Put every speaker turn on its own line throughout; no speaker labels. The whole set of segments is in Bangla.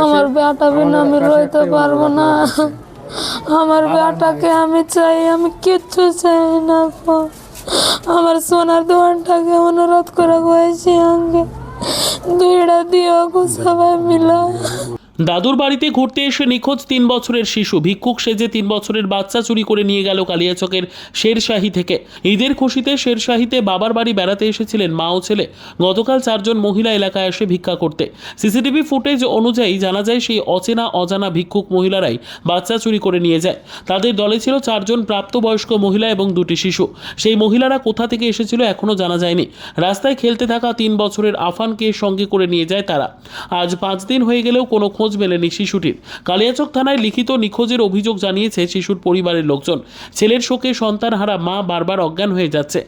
আমার বেটা বিনা আমি রইতে পারব না। আমার বেটাকে আমি চাই আমি কিচ্ছু চাই না। আমার সোনার দোকানটাকে অনুরোধ করে বলেছি আমাকে দুইটা দিও সবাই মিলা।
দাদুর বাড়িতে ঘুরতে এসে নিখোঁজ তিন বছরের শিশু। ভিক্ষুক সেজে তিন বছরের বাচ্চা চুরি করে নিয়ে গেল কালিয়াচকের শেরশাহী থেকে। ঈদের খুশিতে শেরশাহীতে বাবার বাড়ি বেড়াতে এসেছিলেন মা ও ছেলে। গতকাল চারজন মহিলা এলাকায় এসে ভিক্ষা করতে। সিসিটিভি ফুটেজ অনুযায়ী জানা যায়, সেই অচেনা অজানা ভিক্ষুক মহিলারাই বাচ্চা চুরি করে নিয়ে যায়। তাদের দলে ছিল চারজন প্রাপ্তবয়স্ক মহিলা এবং দুটি শিশু। সেই মহিলারা কোথা থেকে এসেছিল এখনও জানা যায়নি। রাস্তায় খেলতে থাকা তিন বছরের আফানকে সঙ্গে করে নিয়ে যায় তারা। আজ পাঁচ দিন হয়ে গেলেও কোনো খোঁজ মেলেনি শিশুটির। কালিয়াচক থানায় লিখিত নিখোঁজের অভিযোগ জানিয়েছে শিশুর পরিবারের লোকজন। ছেলের শোকে সন্তান হারা মা বারবার অজ্ঞান হয়ে যাচ্ছে।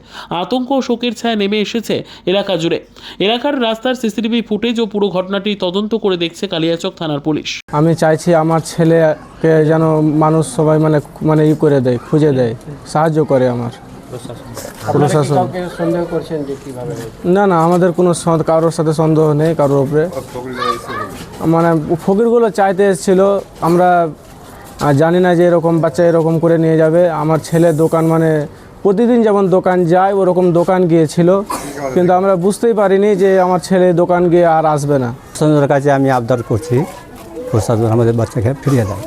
আতঙ্ক ও শোকের ছায়া নেমে এসেছে এলাকা জুড়ে। এলাকার রাস্তার সিসিটিভি ফুটেজ ও পুরো ঘটনাটি তদন্ত করে দেখছে কালিয়াচক থানার পুলিশ।
আমি চাইছি আমার ছেলেকে যেন মানুষ সবাই মানে মানে ই করে দেয়, খুঁজে দেয়, সাহায্য করে আমার। প্রশাসন।
সন্দেহ করছেন যে কীভাবে
না না আমাদের কোনো কারোর সাথে সন্দেহ নেই কারোর উপরে। মানে ফকিরগুলো চাইতে এসেছিল আমরা জানি না যে এরকম বাচ্চা এরকম করে নিয়ে যাবে। আমার ছেলে দোকান মানে প্রতিদিন যেমন দোকান যায় ওরকম দোকান গিয়েছিল। কিন্তু আমরা বুঝতেই পারিনি যে আমার ছেলে দোকান গিয়ে আর আসবে না।
প্রশাসনের কাছে আমি আবদার করছি প্রশাসন আমাদের বাচ্চাকে ফিরিয়ে দেয়।